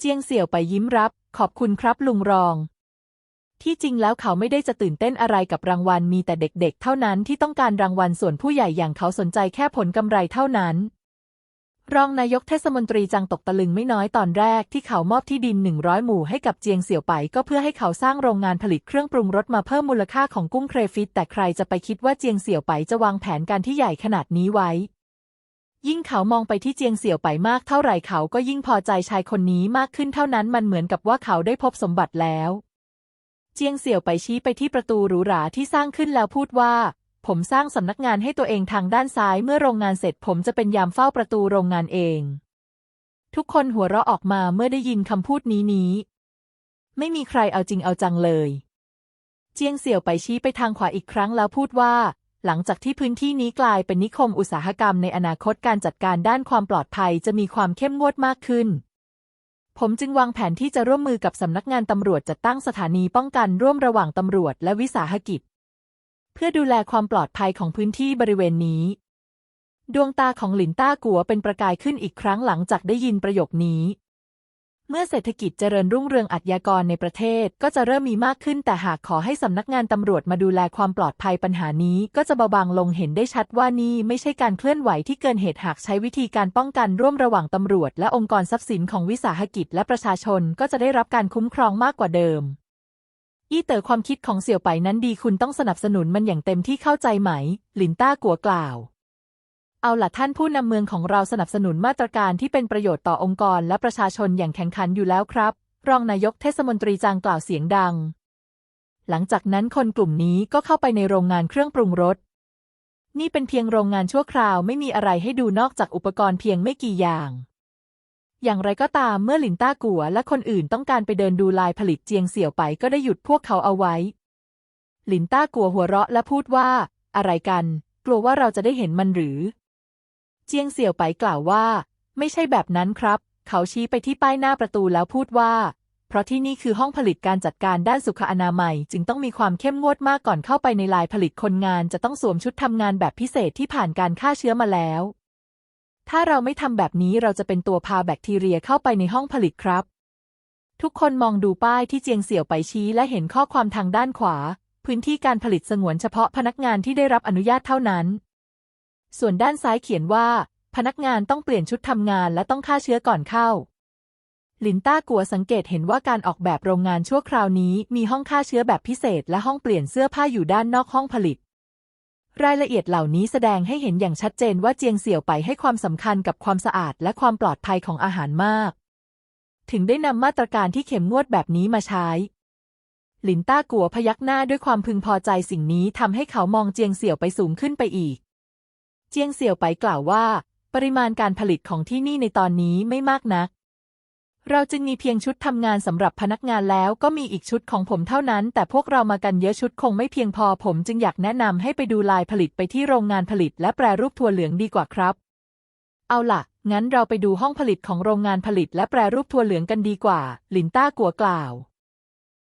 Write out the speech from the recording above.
เจียงเสี่ยวไปยิ้มรับ ขอบคุณครับลุงรอง ที่จริงแล้วเขาไม่ได้จะตื่นเต้นอะไรกับรางวัลมีแต่เด็กๆ เท่านั้นที่ต้องการรางวัลส่วนผู้ใหญ่อย่างเขาสนใจแค่ผลกำไรเท่านั้น รองนายกเทศมนตรีจังตกตะลึงไม่น้อยตอนแรกที่เขามอบที่ดิน 100 หมู่ให้กับเจียงเสี่ยวไป ก็เพื่อให้เขาสร้างโรงงานผลิตเครื่องปรุงรสมาเพิ่มมูลค่าของกุ้งเครฟิตแต่ใครจะไปคิดว่าเจียงเสี่ยวไปจะวางแผนการที่ใหญ่ขนาดนี้ไว้ ยิ่งเขามองไปที่เจียงเสี่ยวไปมากเท่าไหร่เขาก็ยิ่งพอใจชายคนนี้มากขึ้นเท่านั้นมันเหมือนกับว่าเขาได้พบสมบัติแล้ว เจียงเสี่ยวไปชี้ไปที่ประตูหรูหราที่สร้างขึ้นแล้วพูดว่า ผมสร้างสำนักงานให้ตัวเองทางด้านซ้ายเมื่อโรงงานเสร็จผมจะเป็นยามเฝ้าประตูโรงงานเอง ทุกคนหัวเราะออกมาเมื่อได้ยินคำพูดนี้นี้ ไม่มีใครเอาจริงเอาจังเลย เจียงเสี่ยวไปชี้ไปทางขวาอีกครั้งแล้วพูดว่า หลังจากที่พื้นที่นี้กลายเป็นนิคมอุตสาหกรรมในอนาคตการจัดการด้านความปลอดภัยจะมีความเข้มงวดมากขึ้น ผมจึงวางแผนที่จะร่วมมือกับสำนักงานตำรวจจัดตั้งสถานีป้องกันร่วมระหว่างตำรวจและวิสาหกิจ เพื่อดูแลความปลอดภัยของพื้นที่บริเวณนี้ ดวงตาของหลินต้ากัวเป็นประกายขึ้นอีกครั้งหลังจากได้ยินประโยคนี้ เมื่อเศรษฐกิจเจริญรุ่งเรืองอาชญากรในประเทศก็จะเริ่มมีมากขึ้นแต่หากขอให้สำนักงานตำรวจมาดูแลความปลอดภัยปัญหานี้ก็จะเบาบางลงเห็นได้ชัดว่านี่ไม่ใช่การเคลื่อนไหวที่เกินเหตุหากใช้วิธีการป้องกันร่วมระหว่างตำรวจ และองค์กรทรัพย์สินของวิสาหกิจและประชาชนก็จะได้รับการคุ้มครองมากกว่าเดิมอี้เต๋อความคิดของเสี่ยวไปนั้นดีคุณต้องสนับสนุนมันอย่างเต็มที่เข้าใจไหม หลินต้ากัวกล่าว เอาละท่านผู้นำเมืองของเราสนับสนุนมาตรการที่เป็นประโยชน์ต่อองค์กรและประชาชนอย่างแข่งขันอยู่แล้วครับ รองนายกเทศมนตรีจางกล่าวเสียงดัง หลังจากนั้นคนกลุ่มนี้ก็เข้าไปในโรงงานเครื่องปรุงรส นี่เป็นเพียงโรงงานชั่วคราวไม่มีอะไรให้ดูนอกจากอุปกรณ์เพียงไม่กี่อย่าง อย่างไรก็ตามเมื่อหลินต้ากัวและคนอื่นต้องการไปเดินดูลายผลิตเจียงเสี่ยวไปก็ได้หยุดพวกเขาเอาไว้ หลินต้ากัวหัวเราะและพูดว่า อะไรกัน กลัวว่าเราจะได้เห็นมันหรือ เจียงเสี่ยวไปกล่าวว่า ไม่ใช่แบบนั้นครับ เขาชี้ไปที่ป้ายหน้าประตูแล้วพูดว่า เพราะที่นี่คือห้องผลิตการจัดการด้านสุขอนามัย จึงต้องมีความเข้มงวดมากก่อนเข้าไปในลายผลิตคนงานจะต้องสวมชุดทำงานแบบพิเศษที่ผ่านการฆ่าเชื้อมาแล้ว ถ้าเราไม่ทำแบบนี้เราจะเป็นตัวพาแบคทีเรียเข้าไปในห้องผลิตครับ ทุกคนมองดูป้ายที่เจียงเสี่ยวไปชี้และเห็นข้อความทางด้านขวา พื้นที่การผลิตสงวนเฉพาะพนักงานที่ได้รับอนุญาตเท่านั้น ส่วนด้านซ้ายเขียนว่า พนักงานต้องเปลี่ยนชุดทำงานและต้องฆ่าเชื้อก่อนเข้า ลินต้ากัวสังเกตเห็นว่าการออกแบบโรงงานชั่วคราวนี้ มีห้องฆ่าเชื้อแบบพิเศษ และห้องเปลี่ยนเสื้อผ้าอยู่ด้านนอกห้องผลิต รายละเอียดเหล่านี้แสดงให้เห็นอย่างชัดเจนว่าเจียงเสี่ยวไปให้ความสำคัญกับความสะอาดและความปลอดภัยของอาหารมาก ถึงได้นำมาตรการที่เข้มงวดแบบนี้มาใช้หลินต้ากัวพยักหน้าด้วยความพึงพอใจสิ่งนี้ทำให้เขามองเจียงเสี่ยวไปสูงขึ้นไปอีก เจียงเสี่ยวไปกล่าวว่า ปริมาณการผลิตของที่นี่ในตอนนี้ไม่มากนัก เราจึงมีเพียงชุดทำงานสำหรับพนักงานแล้วก็มีอีกชุดของผมเท่านั้น แต่พวกเรามากันเยอะชุดคงไม่เพียงพอ ผมจึงอยากแนะนำให้ไปดูลายผลิตไปที่โรงงานผลิต และแปรรูปถั่วเหลืองดีกว่าครับ เอาล่ะ งั้นเราไปดูห้องผลิตของโรงงานผลิต และแปรรูปถั่วเหลืองกันดีกว่าหลินต้ากัวกล่าว